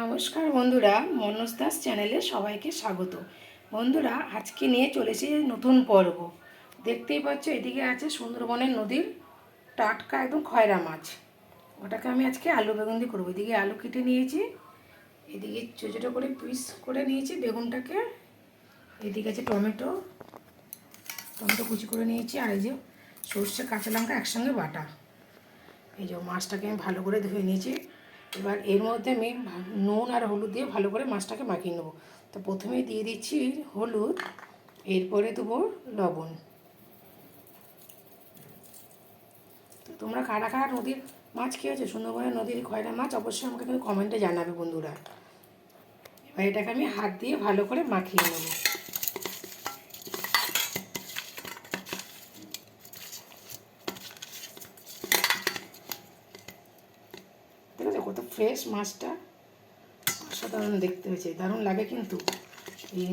নমস্কার বন্ধুরা, মনোজ দাস চ্যানেলে সবাইকে স্বাগত। বন্ধুরা, আজকে নিয়ে চলেছি নতুন পর্ব। দেখতেই পাচ্ছ, এদিকে আছে সুন্দরবনের নদীর টাটকা একদম খয়রা মাছ। ওটাকে আমি আজকে আলু বেগুন দিয়ে করব। এদিকে আলু কেটে নিয়েছি, এদিকে ছোটো ছোটো করে পিস করে নিয়েছি বেগুনটাকে। এদিকে আছে টমেটো টমেটো কুচি করে নিয়েছি, আর এই যে সর্ষে, কাঁচা লঙ্কা একসঙ্গে বাটা। এই যে মাছটাকে আমি ভালো করে ধুয়ে নিয়েছি। এবার এর মধ্যে আমি নুন আর হলুদ দিয়ে ভালো করে মাছটাকে মাখিয়ে নেব। তো প্রথমে দিয়ে দিচ্ছি হলুদ, এরপরে দেবো লবণ। তো তোমরা কারা কারা নদীর মাছ খেয়েছো? সুন্দরবনের নদীর খয়রা মাছ অবশ্যই আমাকে কিন্তু কমেন্টে জানাবে বন্ধুরা। এবার এটাকে আমি হাত দিয়ে ভালো করে মাখিয়ে নেব। আছে কত ফ্রেশ মাছটা? অসাধারণ দেখতে হয়েছে, দারুণ লাগে কিন্তু এই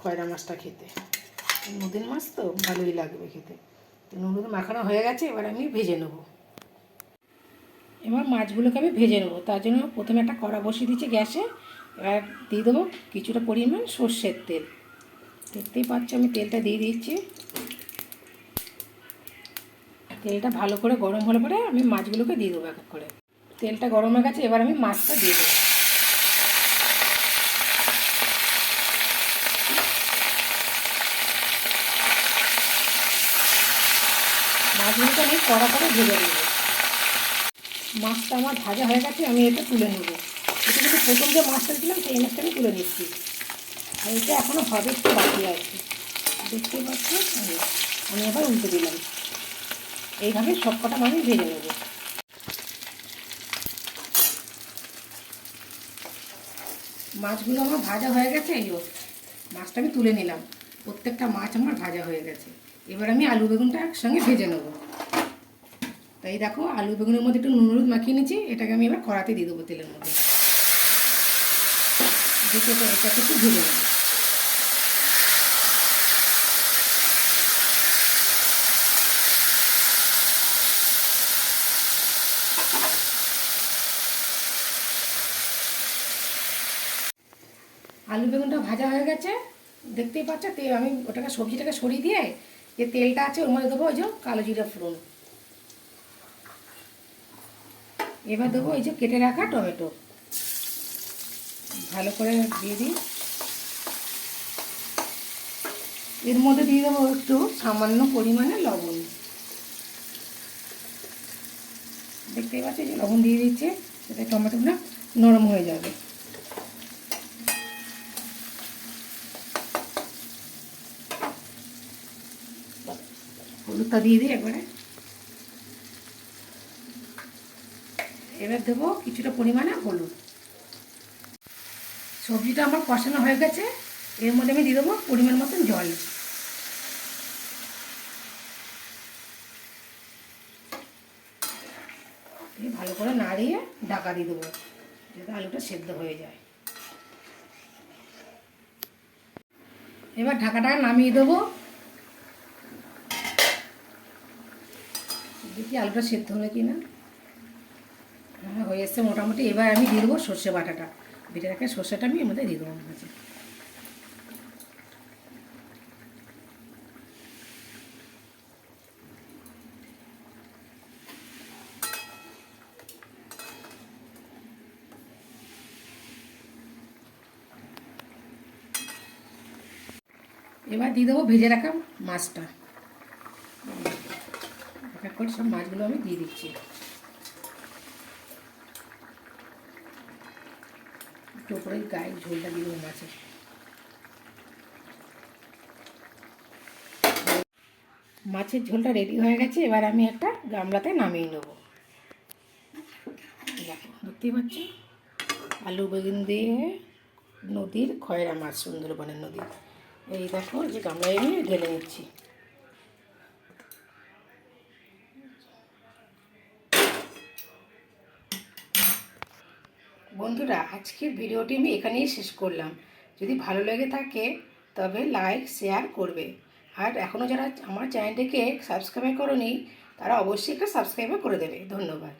খয়রা মাছটা খেতে। নদীর মাছ তো ভালোই লাগবে খেতে। তো মাখানো হয়ে গেছে, এবার আমি ভেজে নেব। এবার মাছগুলোকে আমি ভেজে নেব, তার জন্য প্রথমে একটা কড়া বসিয়ে দিচ্ছি গ্যাসে, এবার দিয়ে দেবো কিছুটা পরিমাণ সর্ষের তেল। দেখতেই পাচ্ছ আমি তেলটা দিয়ে দিচ্ছি তেলটা ভালো করে গরম হলে পরে আমি মাছগুলোকে দিয়ে দেবো এক করে। তেলটা গরম হয়ে গেছে, এবার আমি মাছটা দিয়ে দেবো। মাছগুলোকে আমি কড়া করে ভেজে নেব। মাছটা আমার ভাজা হয়ে গেছে, আমি এটা তুলে নেব। এটা কিন্তু প্রথম যে মাছটা দিলাম, সেই মাছটা আমি তুলে নিচ্ছি। আর এটা এখনও হবে একটু বাকি আছে। দেখতেই পাচ্ছ? আমি আবার উল্টে দিলাম। এইভাবে সব কটা আমি ভেজে নেব। মাছগুলো আমার ভাজা হয়ে গেছে, এই মাছটা আমি তুলে নিলাম। প্রত্যেকটা মাছ আমার ভাজা হয়ে গেছে। এবার আমি আলু বেগুনটা একসঙ্গে ভেজে নেব। তাই দেখো, আলু বেগুনের মধ্যে একটু নুন হলুদ মাখিয়ে নিচ্ছি, এটাকে আমি এবার কড়াতে দিয়ে দেবো তেলের মধ্যে। দেখে এটাকে একটু ভেজে নেব। আলু বেগুনটা ভাজা হয়ে গেছে, দেখতেই পাচ্ছ, তে আমি ওটাকে সবজিটাকে সরিয়ে দিয়ে যে তেলটা আছে ওর মধ্যে দেবো ওই যে কালো জিরা ফোড়ন। এবার দেবো ওই যে কেটে রাখা টমেটো। ভালো করে দিয়ে দিই। এর মধ্যে দিয়ে দেবো একটু সামান্য পরিমাণে লবণ। দেখতেই পাচ্ছি যে লবণ দিয়ে দিচ্ছে যাতে টমেটোটা নরম হয়ে যাবে। হলুদটা দিয়ে দিই একবারে এবার দেবো কিছুটা পরিমাণে হলুদ সবজিটা আমার কষানো হয়ে গেছে এর মধ্যে আমি দিয়ে দেবো পরিমাণ মতন জল ভালো করে নাড়িয়ে ঢাকা দিয়ে দেবো যাতে আলুটা সেদ্ধ হয়ে যায় এবার ঢাকাটা নামিয়ে দেবো দেখি আলুটা সেদ্ধ হলো কি না? হ্যাঁ হয়ে এসছে মোটামুটি। এবার আমি দিয়ে দেবো সর্ষে বাটাটা। বেটে রাখা সর্ষেটা আমি এর মধ্যে দিয়ে দেবো কাছে এবার দিয়ে দেবো ভেজে রাখা মাছটা। এক করে সব মাছগুলো আমি দিয়ে দিচ্ছি। একটু উপরে গায়ে ঝোলটা দিয়ে দেবো মাছের মাছের ঝোলটা রেডি হয়ে গেছে, এবার আমি একটা গামলাতে নামিয়ে নেব। দেখো, দেখতেই পাচ্ছ? আলু বেগুন দিয়ে নদীর খয়রা মাছ, সুন্দরবনের নদীর এই দেখো যে গামলায় আমি ঢেলে নিচ্ছি। বন্ধুরা, আজকের ভিডিওটি আমি এখানেই শেষ করলাম। যদি ভালো লেগে থাকে, তবে লাইক, শেয়ার করবে। আর এখনও যারা আমার চ্যানেলটিকে সাবস্ক্রাইব করনি, তারা অবশ্যই একটা সাবস্ক্রাইবও করে দেবে। ধন্যবাদ।